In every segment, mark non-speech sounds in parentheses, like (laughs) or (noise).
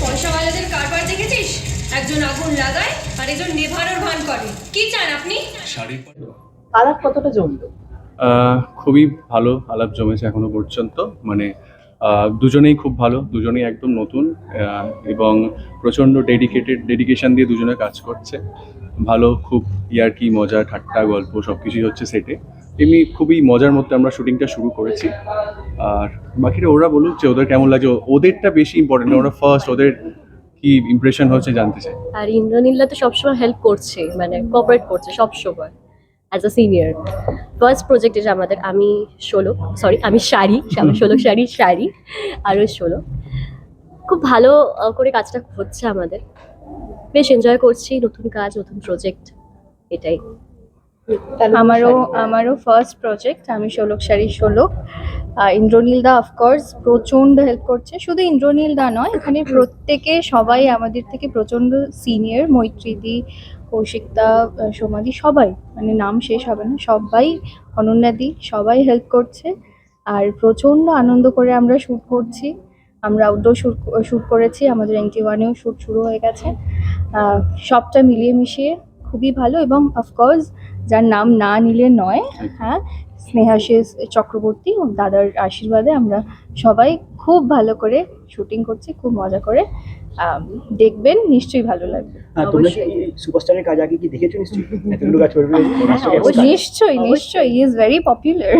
পয়সাওয়ালাদের কারবার দেখেছিস? একজন আগুন লাগায় আর একজন নেভানোর ভান করে। কি চান আপনি? আলাপ কতটা জমলো? আহ, খুবই ভালো আলাপ জমেছে এখনও পর্যন্ত। মানে দুজনেই খুব ভালো, দুজনেই একদম নতুন এবং প্রচণ্ড ডেডিকেটেড ডেডিকেশন দিয়ে দুজনে কাজ করছে। ভালো, খুব ইয়ার্কি, মজা, ঠাট্টা, গল্প সব কিছুই হচ্ছে সেটে এমনি খুবই মজার মধ্যে আমরা শুটিংটা শুরু করেছি। আর বাকিটা ওরা বলুক যে ওদের কেমন লাগছে ওদেরটা বেশি ইম্পর্টেন্ট ওরা ফার্স্ট ওদের কি ইমপ্রেশন হচ্ছে জানতে চাই। আর ইন্দ্রনীলা তো সবসময় হেল্প করছে মানে কোঅপারেট করছে সবসময়। As a senior first project এটা আমাদের আমি ষোলো সরি আমি শাড়ি আমি ষোলো শাড়ি শাড়ি আর ওই ষোলো। খুব ভালো করে কাজটা হচ্ছে আমাদের। বেশ এনজয় করছি নতুন কাজ নতুন প্রজেক্ট এটাই। আমারও আমারও ফার্স্ট প্রজেক্ট আমি ষোলক শাড়ি ষোলক ইন্দ্রনীল দা অফকোর্স প্রচণ্ড হেল্প করছে। শুধু ইন্দ্রনীল দা নয় এখানে প্রত্যেকে সবাই আমাদের থেকে প্রচণ্ড সিনিয়র মৈত্রীদি কৌশিকদা আহ, সোমাদি সবাই মানে নাম শেষ হবে না সবাই অনন্যাদি সবাই হেল্প করছে। আর প্রচণ্ড আনন্দ করে আমরা শ্যুট করছি। আমরা আউটডোর শ্যুট শ্যুট করেছি আমাদের এনটি ওয়ানেও শ্যুট শুরু হয়ে গেছে। সবটা মিলিয়ে মিশিয়ে খুবই ভালো এবং অফকোর্স যার নাম না নিলে নয় হ্যাঁ স্নেহাশিস চক্রবর্তী ও দাদার আশীর্বাদে আমরা সবাই খুব ভালো করে শুটিং করছি খুব মজা করে। দেখবেন নিশ্চয়ই ভালো লাগবে। তোমরা। সুপারস্টারের কাজ আগে কি দেখেছ নিশ্চয়ই? (laughs) এতগুলো কাজ করবে হ্যাঁ, নিশ্চয়ই নিশ্চয়ই ইজ ভেরি পপুলার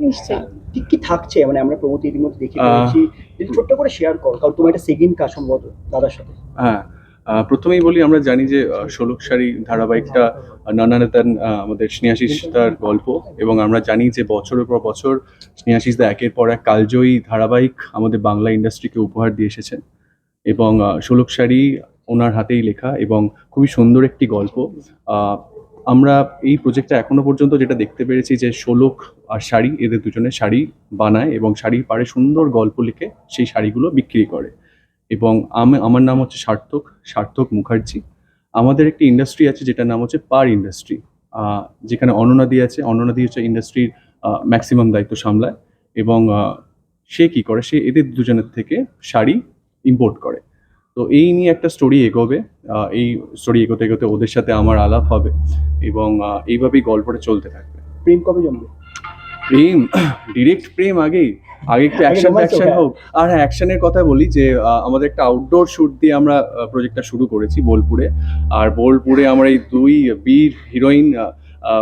নিশ্চয়ই। ঠিক কি থাকছে? মানে আমরা প্রমোদ ইতিমধ্যে দেখে ফেলেছি। যদি ছোট্ট করে শেয়ার করো কারণ তোমার একটা সেকেন্ড কাজ সম্ভবত দাদার সাথে। হ্যাঁ আহ, প্রথমেই বলি আমরা জানি যে আহ, ষোলক শাড়ি ধারাবাহিকটা নানানেতান আমাদের স্নেহাশিস তার গল্প। এবং আমরা জানি যে বছরের পর বছর স্নেহাশিস দা একের পর এক কালজয়ী ধারাবাহিক আমাদের বাংলা ইন্ডাস্ট্রিকে উপহার দিয়ে এসেছেন। এবং ষোলক শাড়ি ওনার হাতেই লেখা এবং খুবই সুন্দর একটি গল্প। আমরা এই প্রজেক্টটা এখনও পর্যন্ত যেটা দেখতে পেরেছি যে ষোলক আর শাড়ি, এদের দুজনে শাড়ি বানায় এবং শাড়ির পাড়ে সুন্দর গল্প লিখে সেই শাড়িগুলো বিক্রি করে। এবং আমি, আমার নাম হচ্ছে সার্থক সার্থক মুখার্জি। আমাদের একটি ইন্ডাস্ট্রি আছে যেটার নাম হচ্ছে পার ইন্ডাস্ট্রি যেখানে অননাদি আছে। অননাদি হচ্ছে ইন্ডাস্ট্রির ম্যাক্সিমাম দায়িত্ব সামলায় এবং সে কি করে? সে এদের দুজনের থেকে শাড়ি ইম্পোর্ট করে। তো এই নিয়ে একটা স্টোরি এগোবে এই স্টোরি এগোতে এগোতে ওদের সাথে আমার আলাপ হবে এবং এইভাবেই গল্পটা চলতে থাকবে। প্রেম কবে জমবে প্রেম (clears throat) ডিরেক্ট প্রেম আগেই। আগে একটু অ্যাকশন অ্যাকশন হোক, আর হ্যাঁ অ্যাকশনের কথা বলি যে আমাদের একটা আউটডোর শুট দিয়ে আমরা প্রজেক্টটা শুরু করেছি বোলপুরে। আর বোলপুরে আমরা এই দুই বীর হিরোইন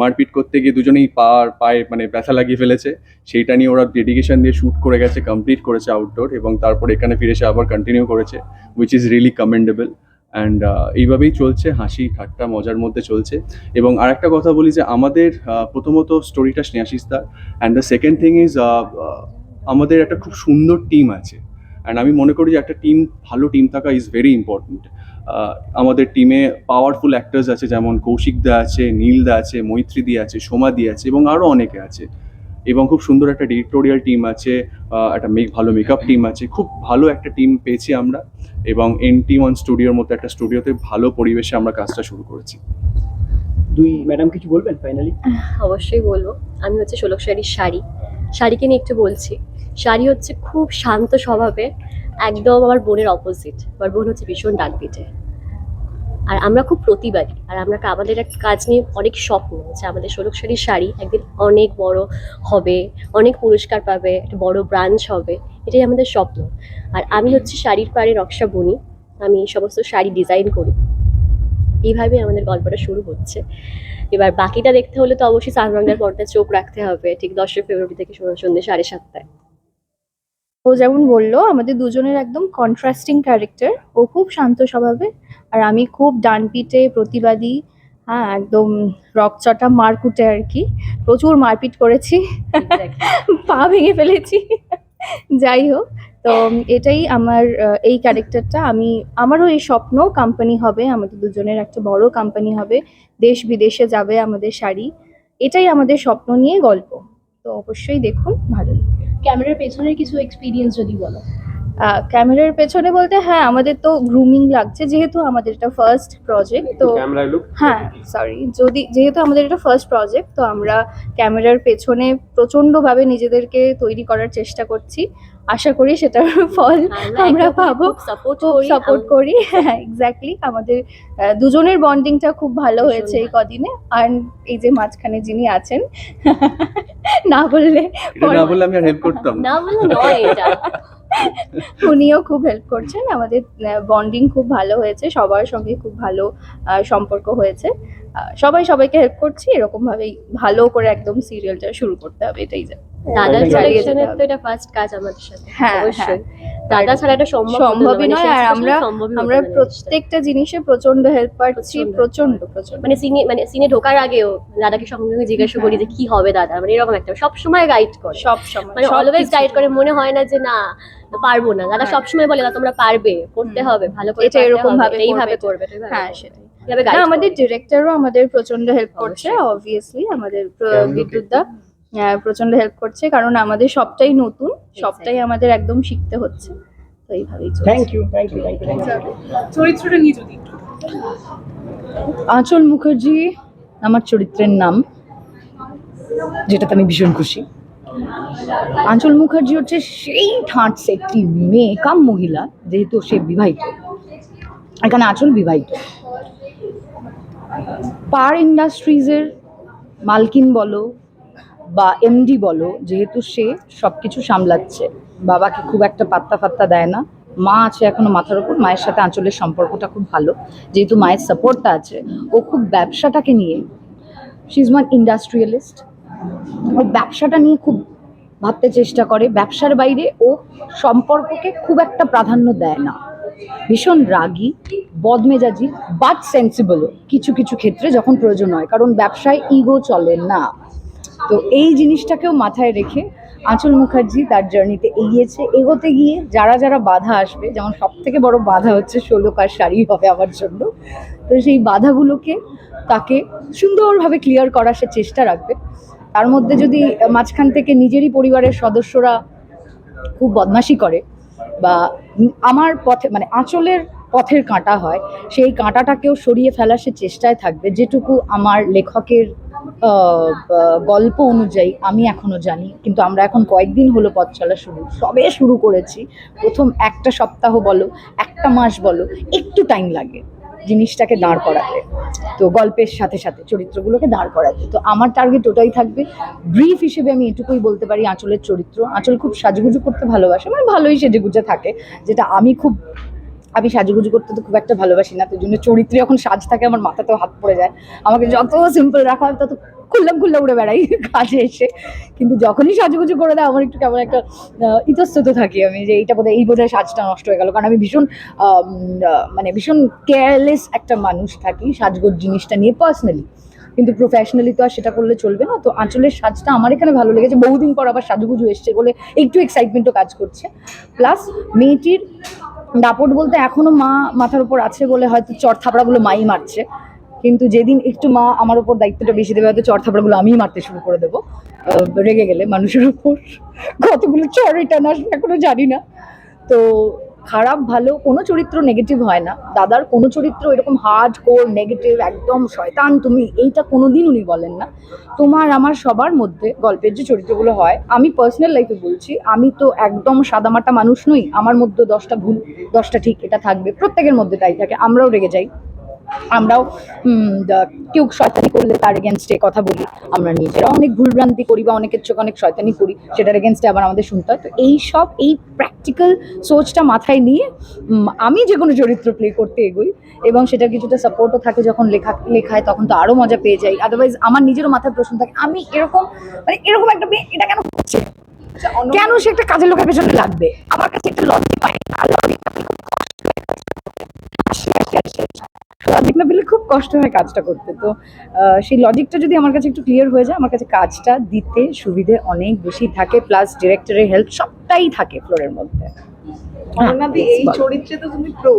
মারপিট করতে গিয়ে দুজনেই পা, পায়ে মানে ব্যথা লাগিয়ে ফেলেছে। সেইটা নিয়ে ওরা ডেডিকেশন দিয়ে শ্যুট করে গেছে কমপ্লিট করেছে আউটডোর এবং তারপর এখানে ফিরে এসে আবার কন্টিনিউ করেছে which is really commendable and এইভাবেই চলছে, হাসি, ঠাট্টা, মজার মধ্যে চলছে। এবং আরেকটা কথা বলি যে আমাদের প্রথমত স্টোরিটা স্নেহাশিসদার and the second thing is আমাদের একটা খুব সুন্দর টিম আছে। অ্যান্ড আমি মনে করি যে একটা টিম ভালো টিম থাকা ইজ ভেরি ইম্পর্ট্যান্ট আমাদের টিমে পাওয়ারফুল অ্যাক্টার্স আছে যেমন কৌশিক দা আছে নীল দা আছে মৈত্রীদি আছে সোমাদি আছে এবং আরও অনেকে আছে। এবং খুব সুন্দর একটা ডিরেক্টোরিয়াল টিম আছে একটা মেক ভালো মেকআপ টিম আছে। খুব ভালো একটা টিম পেয়েছি আমরা এবং এন টি ওয়ান স্টুডিওর মতো একটা স্টুডিওতে ভালো পরিবেশে আমরা কাজটা শুরু করেছি। দুই ম্যাডাম কিছু বলবেন ফাইনালি অবশ্যই বলব। আমি হচ্ছে ষোলক শাড়ির শাড়ি। শাড়িকে নিয়ে একটু বলছি। শাড়ি হচ্ছে খুব শান্ত স্বভাবে একদম আমার বোনের অপোজিট আমার বোন হচ্ছে ভীষণ ডাক পিটে আর আমরা খুব প্রতিবাদী। আর আমরা আমাদের একটা কাজ নিয়ে অনেক স্বপ্ন যে আমাদের ষোলক শাড়ির শাড়ি একদিন অনেক বড় হবে, অনেক পুরস্কার পাবে, একটা বড় ব্রাঞ্চ হবে, এটাই আমাদের স্বপ্ন। আর আমি হচ্ছে শাড়ির পাড়ে নকশা বুনি। আমি সমস্ত শাড়ি ডিজাইন করি। এইভাবে আমাদের গল্পটা শুরু হচ্ছে। এবার বাকিটা দেখতে হলে তো অবশ্যই সান বাংলার পর্দায় চোখ রাখতে হবে। ঠিক দশই ফেব্রুয়ারি থেকে সন্ধ্যে সাড়ে সাতটায়। ও যেমন বলল, আমাদের দুজনের একদম কন্ট্রাস্টিং ক্যারেক্টার ও খুব শান্ত স্বভাবের আর আমি খুব ডানপিটে, প্রতিবাদী হ্যাঁ একদম রকচটা মারকুটে আর কি। প্রচুর মারপিট করেছি, পা ভেঙে ফেলেছি। যাই হোক, তো এটাই আমার এই ক্যারেক্টারটা আমি, আমারও এই স্বপ্ন কোম্পানি হবে, আমাদের দুজনের একটা বড় কোম্পানি হবে। দেশ বিদেশে যাবে আমাদের শাড়ি। এটাই আমাদের স্বপ্ন নিয়ে গল্প। তো অবশ্যই দেখুন, ভালো ক্যামেরার পেছনের কিছু এক্সপিরিয়েন্স যদি বলো। ক্যামেরার পেছনে বলতে হ্যাঁ আমাদের তো গ্রুমিং লাগছে যেহেতু আমাদের এটা ফার্স্ট প্রজেক্ট তো হ্যাঁ সরি যদি যেহেতু আমাদের এটা ফার্স্ট প্রজেক্ট তো আমরা ক্যামেরার পেছনে প্রচণ্ডভাবে নিজেদেরকে তৈরি করার চেষ্টা করছি। আশা করি সেটার ফল আমরা পাবো। সাপোর্ট করি হ্যাঁ এক্স্যাক্টলি আমাদের আহ, দুজনের বন্ডিংটা খুব ভালো হয়েছে এই কদিনে। আর এই যে মাঝখানে যিনি আছেন (laughs) না বললে না বললে আমি হেল্প করতাম না। না বলে নয় এটা। (laughs) উনিও খুব হেল্প করছেন। আমাদের বন্ডিং খুব ভালো হয়েছে। সবার সঙ্গে খুব ভালো সম্পর্ক হয়েছে। সবাই সবাইকে হেল্প করছি। এরকম ভাবেই ভালো করে একদম সিরিয়ালটা শুরু করতে হবে, এটাই যা। দাদার চালিয়ে তো এটা ফার্স্ট কাজ আমাদের সাথে হ্যাঁ, অবশ্যই। দাদা ছাড়া এটা সম্ভব না, সম্ভবই মানে নয় আর আমরা আমরা প্রত্যেকটা জিনিসে প্রচণ্ড হেল্প পাচ্ছি প্রচণ্ড প্রচণ্ড মানে সিনে মানে সিনে ঢোকার আগেও দাদাকে সঙ্গে সঙ্গে জিজ্ঞাসা করি যে কি হবে দাদা? মানে এরকম একটা সব সময় গাইড করে। সব সময় মানে অলওয়েজ গাইড করে মনে হয় না যে না পারব না। দাদা হ্যাঁ। সবসময় বলে দাদা তোমরা পারবে করতে হবে ভালো করে এটা এরকম ভাবে এইভাবে করবে, করবে হ্যাঁ সেটাই। না আমাদের। ডিরেক্টরও আমাদের প্রচণ্ড হেল্প করছে। অবভিয়াসলি আমাদের বিদ্যুৎ দা। প্রচণ্ড হেল্প করছে কারণ আমাদের সবটাই নতুন সবটাই আমাদের একদম শিখতে হচ্ছে। তো এইভাবেই thank you thank you thank you চরিত্রটা নিয়ে যদি আঁচল মুখার্জি আমার চরিত্রের নাম যেটাতে আমি ভীষণ খুশি। আঁচল মুখার্জি হচ্ছে সেই ঠাঁটস একটি মেয়ে কাম মহিলা যেহেতু সে বিবাহিত। এখানে আঁচল বিবাহিত। পার ইন্ডাস্ট্রিজের মালকিন বলো বা এমডি বলো, যেহেতু সে সব কিছু সামলাচ্ছে, বাবাকে খুব একটা পাত্তা ফাত্তা দেয় না। মা আছে এখনও মাথার উপর, মায়ের সাথে আঁচলের সম্পর্কটা খুব ভালো। যেহেতু মায়ের সাপোর্টটা আছে, ও খুব ব্যবসাটাকে নিয়ে শি ইজ ওয়ান ইন্ডাস্ট্রিয়ালিস্ট ও ব্যবসাটা নিয়ে খুব ভাবতে চেষ্টা করে, ব্যবসার বাইরে ও সম্পর্ককে খুব একটা প্রাধান্য দেয় না। ভীষণ রাগী, বদমেজাজি বাট সেন্সিবল কিছু কিছু ক্ষেত্রে যখন প্রয়োজন হয়, কারণ ব্যবসায় ইগো চলে না। তো এই জিনিসটাকেও মাথায় রেখে আঁচল মুখার্জি তার জার্নিতে এগিয়েছে, এগোতে গিয়ে যারা যারা বাধা আসবে, যেমন সব থেকে বড় বাধা হচ্ছে ষোলো কার শাড়ি হবে আমার জন্য, তো সেই বাধাগুলোকে তাকে সুন্দরভাবে ক্লিয়ার করার সে চেষ্টা রাখবে। তার মধ্যে যদি মাঝখান থেকে নিজেরই পরিবারের সদস্যরা খুব বদমাশি করে বা আমার পথে মানে আঁচলের পথের কাঁটা হয়, সেই কাঁটাটাকেও সরিয়ে ফেলার সে চেষ্টায় থাকবে, যেটুকু আমার লেখকের গল্প অনুযায়ী আমি এখনও জানি। কিন্তু আমরা এখন কয়েকদিন হলো পথ চলা শুরু, সবে শুরু করেছি। প্রথম একটা সপ্তাহ বলো, একটা মাস বলো, একটু টাইম লাগে জিনিসটাকে দাঁড় করাতে। তো গল্পের সাথে সাথে, চরিত্রগুলোকে দাঁড় করাতে। তো আমার টার্গেট ওটাই থাকবে। ব্রিফ হিসেবে আমি এটুকুই বলতে পারি আঁচলের চরিত্র। আঁচল খুব সাজুগুজু করতে ভালোবাসে মানে ভালোই সেজেগুজে থাকে। যেটা আমি খুব আমি সাজুগুজু করতে তো খুব একটা ভালোবাসি না তো জন্য চরিত্রে যখন সাজ থাকে আমার মাথাতেও হাত পড়ে যায়। আমাকে যত সিম্পল রাখা হয় তত খুললাম খুললাম উড়ে বেড়াই কাজে এসে। কিন্তু যখনই সাজুগুজু করে দেয়, আমার একটু কেমন একটা ইতস্তত থাকি আমি যে এইটা বোধহয়, এই বোধহয় সাজটা নষ্ট হয়ে গেল। কারণ আমি ভীষণ মানে ভীষণ কেয়ারলেস একটা মানুষ থাকি সাজগোজ জিনিসটা নিয়ে পার্সোনালি কিন্তু প্রফেশনালি তো আর সেটা করলে চলবে না। তো আঁচলের সাজটা আমার এখানে ভালো লেগেছে। বহুদিন পর আবার সাজুগুজু এসছে বলে একটু এক্সাইটমেন্টও কাজ করছে। প্লাস মেয়েটির দাপট বলতে এখনও মা মাথার উপর আছে বলে হয়তো চর থাপড়াগুলো মাই মারছে। কিন্তু যেদিন একটু মা আমার উপর দায়িত্বটা বেশি দেবে, হয়তো চর থাপড়াগুলো আমিই মারতে শুরু করে দেবো। রেগে গেলে মানুষের উপর। কতগুলো চর রিটার্ন আসবে এখনও জানি না। তো খারাপ, ভালো কোনো চরিত্র নেগেটিভ হয় না। দাদার কোনো চরিত্র এরকম হার্ড কোর নেগেটিভ একদম শয়তান তুমি, এইটা কোনো দিন উনি বলেন না। তোমার, আমার সবার মধ্যে গল্পের যে চরিত্রগুলো হয়, আমি পার্সোনাল লাইফে বলছি, আমি তো একদম সাদামাটা মানুষ নই, আমার মধ্যে দশটা ভুল, দশটা ঠিক, এটা থাকবে, প্রত্যেকের মধ্যে তাই থাকে, আমরাও রেগে যাই। আমরাও কেউ শয়তানি করলে তার এগেনস্টে কথা বলি। আমরা নিজেরা অনেক ভুলভ্রান্তি করি বা অনেকের চোখে অনেক শয়তানি করি সেটার এগেনস্টে আবার আমাদের শুনতে হয়। তো এই সব এই প্র্যাকটিক্যাল সোচটা মাথায় নিয়ে আমি যে কোনো চরিত্র প্লে করতে এগোই এবং সেটা কিছুটা সাপোর্টও থাকে যখন লেখা লেখায় তখন তো আরও মজা পেয়ে যাই। আদারওয়াইজ আমার নিজেরও মাথায় প্রশ্ন থাকে আমি এরকম মানে এরকম একটা মেয়ে এটা কেন করছে কেন সে একটা কাজের লোকের পেছনে লাগবে? আমার কাছে একটা লজিক পায় লজিক না পেলে খুব কষ্ট হয় কাজটা করতে। তো সেই লজিকটা যদি আমার কাছে একটু ক্লিয়ার হয়ে যায় আমার কাছে কাজটা দিতে সুবিধে অনেক বেশি থাকে প্লাস ডিরেক্টরের হেল্প সবটাই থাকে ফ্লোরের মধ্যে। এই চরিত্রে তো তুমি প্রো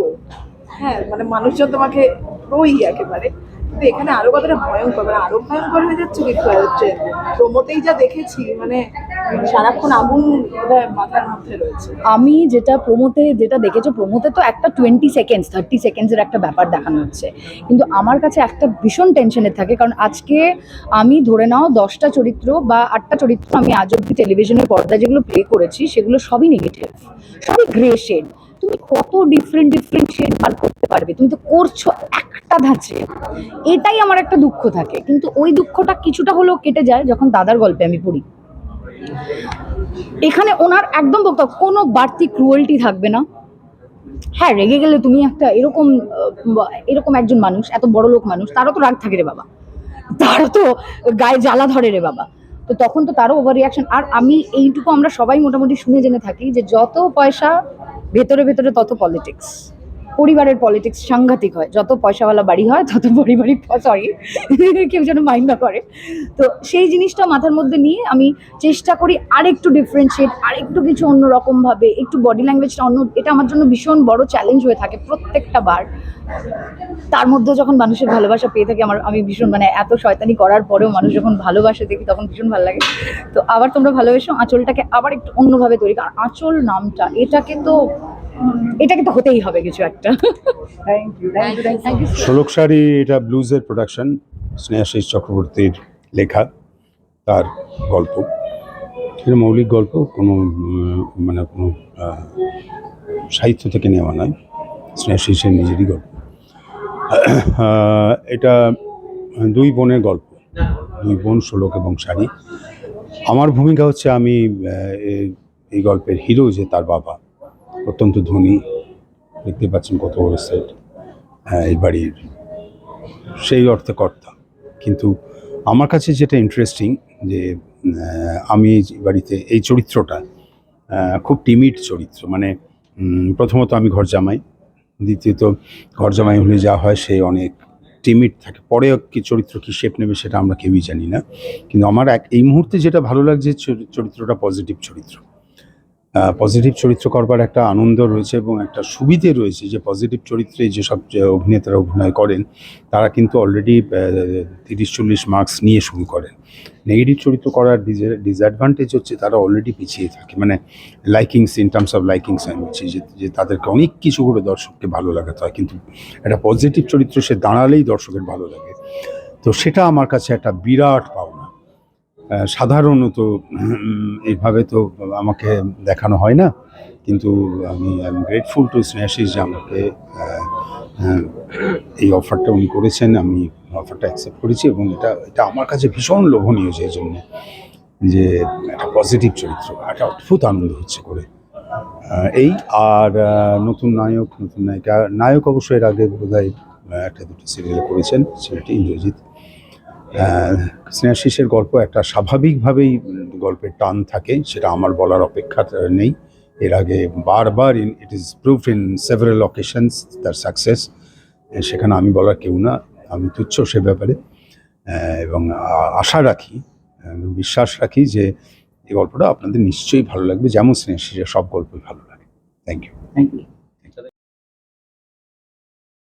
হ্যাঁ মানে মানুষজন তোমাকে প্রোই একেবারে। কিন্তু এখানে আরও কতটা ভয়ঙ্কর মানে আরও ভয়ঙ্কর হয়ে যাচ্ছে হচ্ছে প্রমোতেই যা দেখেছি মানে সারাক্ষণ আগুন মাথার মধ্যে রয়েছে। আমি যেটা প্রোমোতে যেটা দেখেছ প্রোমোতে তো একটা টোয়েন্টি সেকেন্ডস থার্টি সেকেন্ডসের একটা ব্যাপার দেখানো হচ্ছে। কিন্তু আমার কাছে একটা ভীষণ টেনশনের থাকে, কারণ আজকে আমি ধরে নাও দশটা চরিত্র বা আটটা চরিত্র আমি আজ অব্দি টেলিভিশনের পর্দায় যেগুলো প্লে করেছি, সেগুলো সবই নেগেটিভ সবই গ্রে শেড তুমি কত ডিফারেন্ট ডিফারেন্ট শেড বার করতে পারবে? তুমি তো করছ একটা ধাঁচে। এটাই আমার একটা দুঃখ থাকে। কিন্তু ওই দুঃখটা কিছুটা হলেও কেটে যায় যখন দাদার গল্পে আমি পড়ি। এখানে ওনার একদম বক্তব্য কোনো বাড়তি ক্রুয়েলটি থাকবে না। হ্যাঁ রেগে গেলে তুমি একটা এরকম এরকম একজন মানুষ, এত বড় লোক মানুষ, তারও তো রাগ থাকে রে বাবা। তারও তো গায়ে জ্বালা ধরে রে বাবা। তো তখন তো তারও ওভার রিয়াকশন আর আমি এইটুকু আমরা সবাই মোটামুটি শুনে জেনে থাকি যে যত পয়সা, ভেতরে ভেতরে তত পলিটিক্স পরিবারের পলিটিক্স সাংঘাতিক হয়। যত পয়সাওয়ালা বাড়ি হয়, তত পরিবারই সরি কেউ যেন মাইন্ড না করে। তো সেই জিনিসটা মাথার মধ্যে নিয়ে আমি চেষ্টা করি আরেকটু ডিফারেন্সিয়েট আরেকটু কিছু অন্যরকমভাবে, একটু বডি ল্যাঙ্গুয়েজটা অন্য, এটা আমার জন্য ভীষণ বড় চ্যালেঞ্জ হয়ে থাকে প্রত্যেকটা বার। তার মধ্যে যখন মানুষের ভালোবাসা পেয়ে থাকি, আমার, আমি ভীষণ মানে এত শয়তানি করার পরেও মানুষ যখন ভালোবাসে দেখি, তখন ভীষণ ভালো লাগে। তো আবার তোমরা ভালোবেসো, আঁচলটাকে আবার একটু অন্যভাবে তৈরি কারণ আঁচল নামটা, এটাকে তো এটাকে তো হতেই হবে কিছু একটা। ষোলক শাড়ি এটা ব্লুজের প্রোডাকশন স্নেহাশিস চক্রবর্তীর লেখা তার গল্প। এটা মৌলিক গল্প কোনো মানে কোনো সাহিত্য থেকে নেওয়া নয় স্নেহাশিসের নিজেরই গল্প। এটা দুই বোনের গল্প দুই বোন ষোলক এবং শাড়ি। আমার ভূমিকা হচ্ছে আমি এই- এই গল্পের হিরো যে তার বাবা। অত্যন্ত ধনী। দেখতে পাচ্ছেন কত বড় সেট এই বাড়ির সেই অর্থে কর্তা। কিন্তু আমার কাছে যেটা ইন্টারেস্টিং যে আমি এই বাড়িতে এই চরিত্রটা খুব টিমিড চরিত্র। মানে প্রথমত আমি ঘর জামাই, দ্বিতীয়ত ঘর জামাই হলে যা হয় সে অনেক টিমিড থাকে। পরে কি চরিত্র কী শেপ নেবে সেটা আমরা কেউই জানি না। কিন্তু আমার এক, এই মুহূর্তে যেটা ভালো লাগছে, চরি- চরিত্রটা পজিটিভ চরিত্র। পজিটিভ চরিত্র করবার একটা আনন্দ রয়েছে এবং একটা সুবিধে রয়েছে যে পজিটিভ চরিত্রে যেসব অভিনেতারা অভিনয় করেন, তারা কিন্তু অলরেডি তিরিশ চল্লিশ মার্কস নিয়ে শুরু করেন। নেগেটিভ চরিত্র করার ডিসঅ্যাডভান্টেজ হচ্ছে তারা অলরেডি পিছিয়ে থাকে। মানে likings in terms of likings বলছি যে তাদেরকে অনেক কিছু করে দর্শককে ভালো লাগাতে হয়। কিন্তু একটা পজিটিভ চরিত্র সে দাঁড়ালেই দর্শকের ভালো লাগে। তো সেটা আমার কাছে একটা বিরাট পাওনা। সাধারণত এইভাবে তো আমাকে দেখানো হয় না। কিন্তু আমি I am grateful to Snehashis যে আমাকে এই অফারটা উনি করেছেন। আমি অফারটা অ্যাকসেপ্ট করেছি এবং এটা এটা আমার কাছে ভীষণ লোভনীয় সেই জন্য যে একটা পজিটিভ চরিত্র, একটা অদ্ভুত আনন্দ হচ্ছে করে। এই আর নতুন নায়ক, নতুন নায়িকা, নায়ক অবশ্যই এর আগে বোধ একটা দুটো সিরিয়াল করেছেন, সেটি ইন্দ্রজিৎ। স্নেহাশিসের গল্প একটা স্বাভাবিকভাবেই গল্পের টান থাকে, সেটা আমার বলার অপেক্ষা নেই। এর আগে বারবার in it is proof in several occasions তার সাকসেস সেখানে আমি বলার কেউ না, আমি তুচ্ছ সে ব্যাপারে। এবং আশা রাখি বিশ্বাস রাখি যে এই গল্পটা আপনাদের নিশ্চয়ই ভালো লাগবে, যেমন স্নেহাশিসের সব গল্পই ভালো লাগে। Thank you thank you